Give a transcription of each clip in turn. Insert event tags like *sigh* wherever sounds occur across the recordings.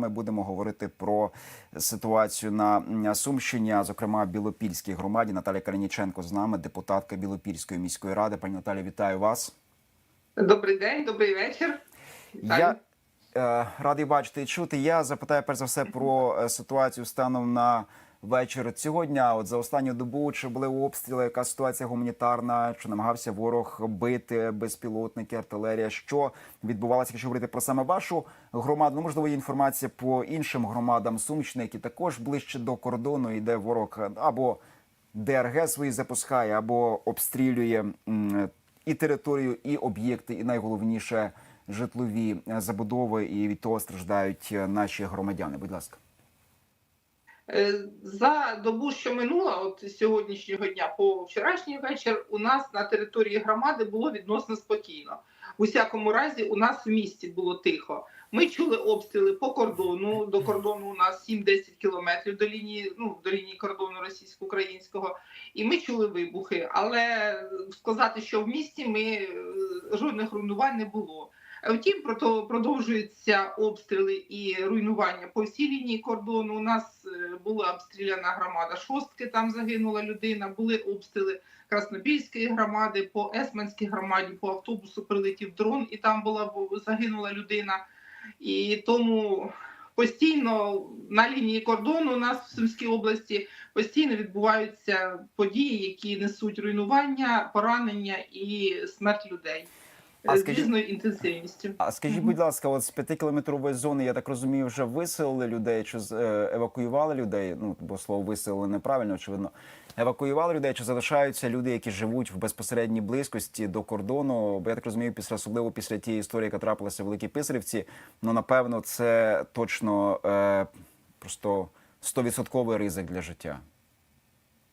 Ми будемо говорити про ситуацію на Сумщині, а зокрема Білопільській громаді. Наталя Калініченко з нами, депутатка Білопільської міської ради. Пані Наталі, вітаю вас. Добрий день, добрий вечір. Я е, радий бачити і чути. Я запитаю перш за все про е, ситуацію станом на вечір цього дня. От за останню добу чи були обстріли, яка ситуація гуманітарна, чи намагався ворог бити безпілотники, артилерія? Що відбувалося, якщо говорити про саме вашу громаду? Ну, можливо, є інформація по іншим громадам Сумщини, які також ближче до кордону, і ворог або ДРГ свої запускає, або обстрілює і територію, і об'єкти, і найголовніше житлові забудови, і від того страждають наші громадяни. Будь ласка. Е, За добу, що минула, от сьогоднішнього дня по вчорашній вечір, у нас на території громади було відносно спокійно. У всякому разі, у нас в місті було тихо. Ми чули обстріли по кордону. До кордону у нас 7-10 кілометрів до лінії, ну до лінії кордону російсько-українського, і ми чули вибухи. Але сказати, що в місті ми е, жодних руйнувань не було. Втім, продовжуються обстріли і руйнування по всій лінії кордону. У нас е, була обстріляна громада шостки, там загинула людина. Були обстріли Краснопільської громади, по Есманській громаді, по автобусу прилетів дрон, і там була загинула людина. І тому постійно на лінії кордону у нас в Сумській області постійно відбуваються події, які несуть руйнування, поранення і смерть людей А з скажіть- різною інтенсивністю. А скажіть, будь ласка, от з п'ятикілометрової зони, я так розумію, вже виселили людей чи е, евакуювали людей? Ну бо слово виселили неправильно, очевидно. Евакуювали людей, чи залишаються люди, які живуть в безпосередній близькості до кордону? Бо я так розумію, після особливо після тієї історії, яка трапилася в Великій Писарівці, ну напевно, це точно е, просто стовідсотковий ризик для життя.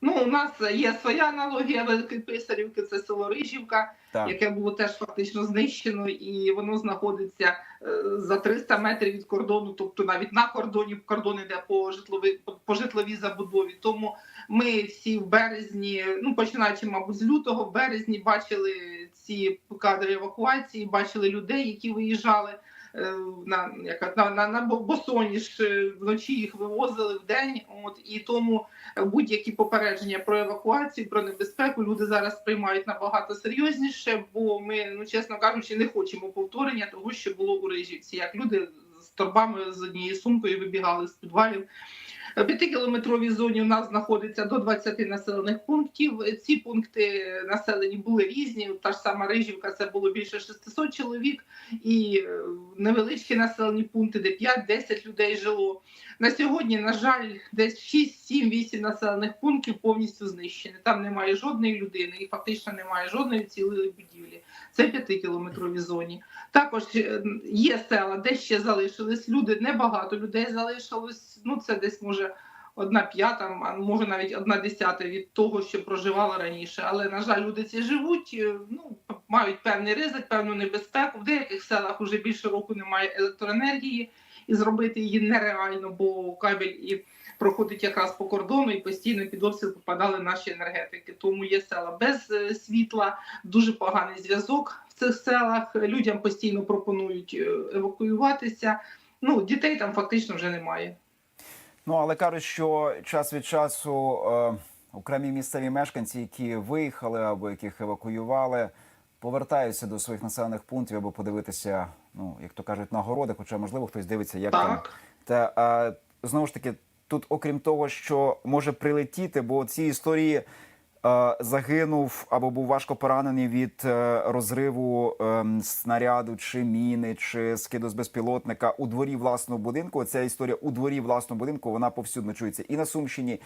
Ну, у нас є своя аналогія Великої Писарівки, це село Рижівка, Так. яке було теж фактично знищено, і воно знаходиться е, за 300 метрів від кордону, тобто навіть на кордоні кордон іде по житловій по житловій забудові. Тому ми всі в березні, ну починаючи, мабуть, з лютого, в березні бачили ці кадри евакуації, бачили людей, які виїжджали. Е, На яка на, на, на босоніж е, вночі їх вивозили в день. От і тому будь-які попередження про евакуацію, про небезпеку люди зараз приймають набагато серйозніше, бо ми, ну чесно кажучи, не хочемо повторення того, що було у Рижівці, як люди з торбами з однією сумкою вибігали з підвалів. П'ятикілометровій зоні у нас знаходиться до 20 населених пунктів. Ці пункти населені були різні. Та ж сама Рижівка це було більше 600 чоловік, і е, невеличкі населені пункти, де 5-10 людей жило. На сьогодні, на жаль, десь 6, 7, 8 населених пунктів повністю знищені. Там немає жодної людини і фактично немає жодної цілої будівлі. Це в 5-кілометровій зоні. Також е, є села, де ще залишились люди. Небагато людей залишилось. Ну це десь може. Одна п'ята, а може навіть одна десята від того, що проживала раніше. Але на жаль, люди ці живуть, е, ну мають певний ризик, певну небезпеку. В деяких селах вже більше року немає електроенергії, і зробити її нереально, бо кабель і проходить якраз по кордону, і постійно під обстріл попадали наші енергетики. Тому є села без е, світла, дуже поганий зв'язок в цих селах. Людям постійно пропонують е, евакуюватися. Ну дітей там фактично вже немає. Ну але кажуть, що час від часу е, окремі місцеві мешканці, які виїхали або яких евакуювали, повертаються до своїх населених пунктів, аби подивитися, ну як то кажуть, на городи, хоча можливо хтось дивиться, як там. Та е, знову ж таки, тут, окрім того, що може прилетіти, бо ці історії загинув або був важко поранений від е, розриву е, снаряду, чи міни, чи скиду з безпілотника у дворі власного будинку. Ця історія у дворі власного будинку вона повсюдно чується і на Сумщині,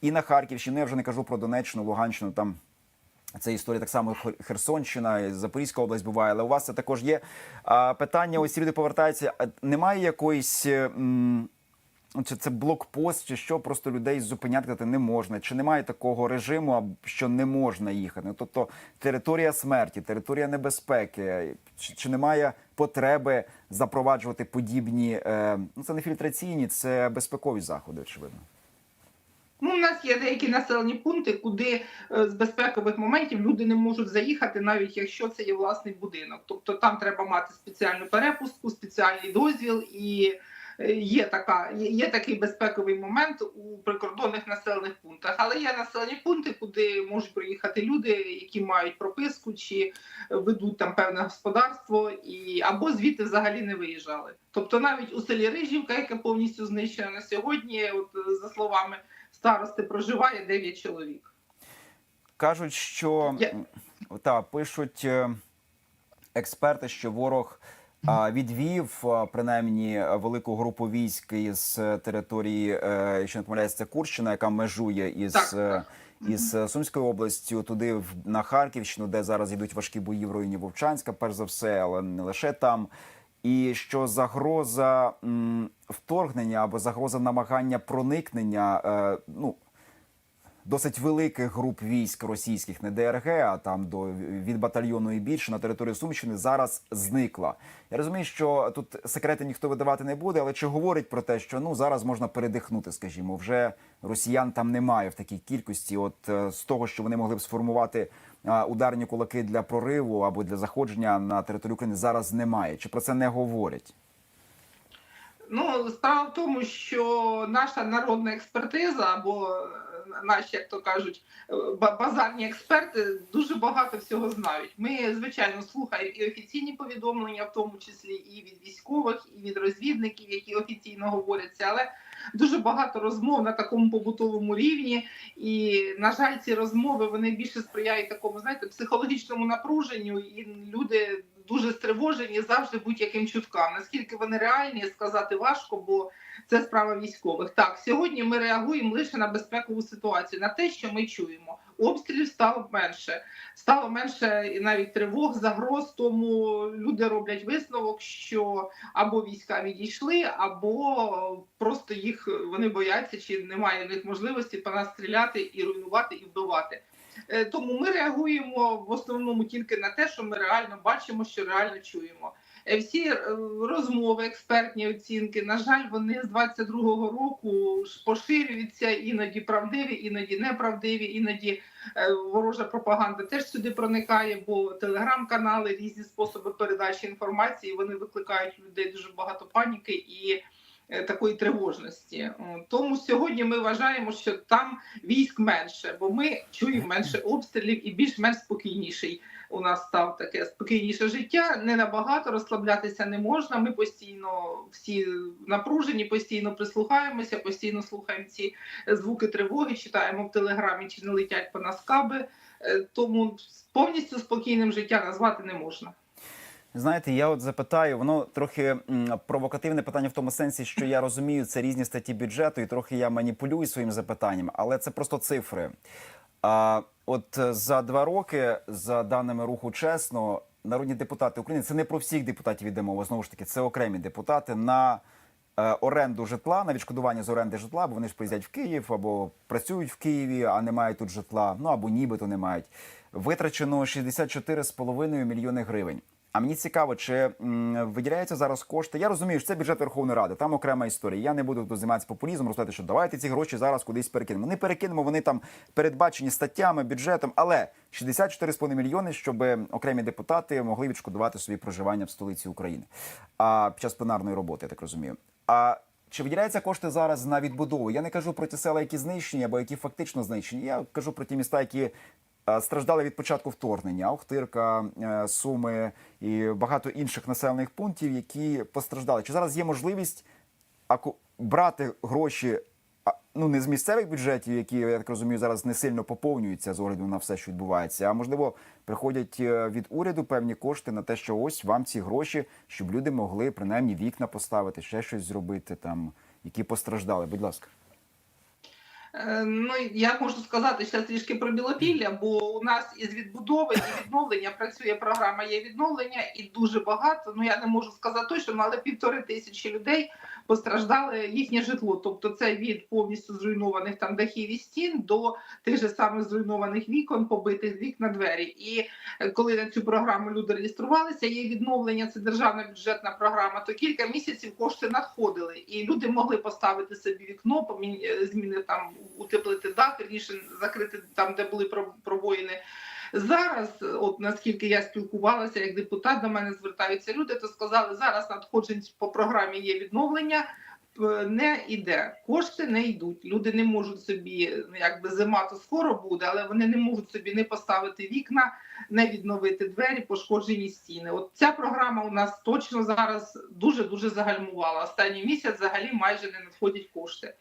і на Харківщині. Ну, Я вже не кажу про Донеччину, Луганщину там. Це історія так само Херсонщина, Запорізька область буває, але у вас це також є. А, питання: ось люди повертаються. Немає якоїсь. е, м, чи це блокпост, чи що просто людей зупиняти не можна? Чи немає такого режиму, що не можна їхати? Тобто територія смерті, територія небезпеки, чи, чи немає потреби запроваджувати подібні е, ну це не фільтраційні, це безпекові заходи, очевидно. Ну, у нас є деякі населені пункти, куди е, з безпекових моментів люди не можуть заїхати, навіть якщо це є власний будинок. Тобто там треба мати спеціальну перепустку, спеціальний дозвіл і є така, є, такий безпековий момент у прикордонних населених пунктах. Але є населені пункти, куди можуть приїхати люди, які мають прописку чи ведуть там певне господарство, і або звідти взагалі не виїжджали. Тобто навіть у селі Рижівка, яке повністю знищено на сьогодні, от за словами старости, проживає 9 чоловік. Кажуть, що Я- та пишуть е, експерти, що ворог відвів принаймні велику групу військ із території, е, якщо не помиляюсь, це Курщина, яка межує із. Так, е. Із е, Сумською областю туди на Харківщину, де зараз йдуть важкі бої в районі Вовчанська, перш за все, але не лише там. І що загроза м, вторгнення або загроза намагання проникнення, е, ну досить великих груп військ російських, не ДРГ, а там до від батальйону і більше на території Сумщини зараз зникла. Я розумію, що тут секрети ніхто видавати не буде, але чи говорить про те, що ну зараз можна передихнути, скажімо, вже росіян там немає в такій кількості, от е, з того, що вони могли б сформувати ударні кулаки для прориву або для заходження на територію України, зараз немає. Чи про це не говорять? Ну, справа в тому, що наша народна експертиза, або е, наші, як то кажуть, е, базарні експерти дуже багато всього знають. Ми, звичайно, слухаємо і офіційні повідомлення, в тому числі і від військових, і від розвідників, які офіційно говоряться, але дуже багато розмов на такому побутовому рівні. І, на жаль, ці розмови вони більше сприяють такому, знаєте, психологічному напруженню, і люди дуже стривожені завжди будь-яким чуткам. Наскільки вони реальні, сказати важко, бо це справа військових. Так, сьогодні ми реагуємо лише на безпекову ситуацію, на те, що ми чуємо. Обстрілів стало менше, стало менше і навіть тривог, загроз. Тому люди роблять висновок, що або війська відійшли, або просто їх вони бояться, чи немає в них можливості по нас стріляти і руйнувати і вбивати. Е, Тому ми реагуємо в основному тільки на те, що ми реально бачимо, що реально чуємо. Е, Всі е, розмови, експертні оцінки, на жаль, вони з 22-го року поширюються іноді правдиві, іноді неправдиві, іноді ворожа пропаганда теж сюди проникає, бо телеграм-канали, різні способи передачі інформації вони викликають людей дуже багато паніки і такої тривожності. Тому сьогодні ми вважаємо, що там військ менше, бо ми чуємо менше обстрілів і більш-менш спокійніший. У нас став таке спокійніше життя. Не набагато розслаблятися не можна. Ми постійно всі напружені, постійно прислухаємося, постійно слухаємо ці звуки тривоги, читаємо в телеграмі, чи не летять по нас каби. Е, Тому повністю спокійним життя назвати не можна. Знаєте, я от запитаю, воно трохи провокативне питання в тому сенсі, що я розумію, це різні статті бюджету, і трохи я маніпулюю своїм запитанням, але це просто цифри. А от е, за два роки, за даними руху чесно, народні депутати України це не про всіх депутатів йде мова, знову ж таки, це окремі депутати на е, оренду житла, на відшкодування з оренди житла, бо вони ж приїздять в Київ або працюють в Києві, а не мають тут житла, ну або нібито не мають. Витрачено 64,5 мільйони гривень. А мені цікаво, чи виділяються зараз кошти. Я розумію, що це бюджет Верховної Ради, там окрема історія. Я не буду тут займатися популізмом, розказати, що давайте ці гроші зараз кудись перекинемо. Не перекинемо, вони там передбачені статтями, бюджетом, але 64,5 мільйони, щоб окремі депутати могли відшкодувати собі проживання в столиці України. А під час пленарної роботи, я так розумію. А чи виділяються кошти зараз на відбудову? Я не кажу про ті села, які знищені або які фактично знищені. Я кажу про ті міста, які страждали від початку вторгнення, Охтирка, е, Суми і багато інших населених пунктів, які постраждали. Чи зараз є можливість брати гроші? Ну, не з місцевих бюджетів, які я так розумію, зараз не сильно поповнюються з огляду на все, що відбувається. А можливо, приходять е, від уряду певні кошти на те, що ось вам ці гроші, щоб люди могли принаймні вікна поставити, ще щось зробити там, які постраждали. Будь ласка. Е, Ну я можу сказати ще трішки про Білопілля, бо у нас із відбудови і відновлення працює програма є відновлення, і дуже багато. Ну я не можу сказати точно, але півтори тисячі людей постраждали їхнє житло. Тобто, це від повністю зруйнованих там дахів і стін до тих же самих зруйнованих вікон, побитих вікна двері. І е, коли на цю програму люди реєструвалися, є відновлення, це державна бюджетна програма. То кілька місяців кошти надходили, і люди могли поставити собі вікно, е, зміни там утеплити дах, вірніше закрити там, де були про- пробоїни. Зараз, от наскільки я спілкувалася, як депутат до мене звертаються люди, то сказали, зараз надходжень по програмі є відновлення. Не йде, кошти не йдуть. Люди не можуть собі, ну, якби зима то скоро буде, але вони не можуть собі не поставити вікна, не відновити двері, пошкоджені стіни. От ця програма у нас точно зараз дуже дуже загальмувала. Останній місяць взагалі майже не надходять кошти.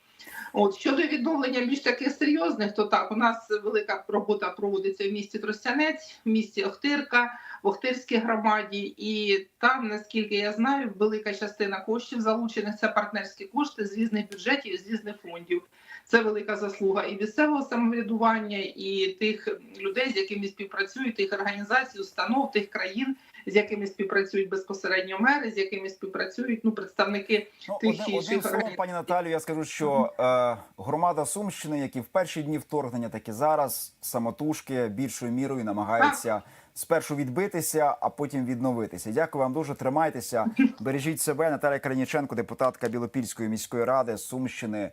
От щодо відновлення більш таких серйозних, то так у нас велика робота проводиться в місті Тростянець, в місті Охтирка, в Охтирській громаді, і там, наскільки я знаю, велика частина коштів залучених це партнерські кошти з різних бюджетів, з різних фондів. Це велика заслуга і місцевого самоврядування, і тих людей, з якими співпрацюють, тих організацій, установ, тих країн, з якими співпрацюють безпосередньо мери, з якими співпрацюють ну представники Ну, тих одне, інших одним словом, пані Наталію, я скажу, що е, громада Сумщини, як і в перші дні вторгнення, так і зараз самотужки більшою мірою намагаються спершу відбитися, а потім відновитися. Дякую вам дуже. Тримайтеся, *laughs* бережіть себе. Наталя Краніченко, депутатка Білопільської міської ради Сумщини.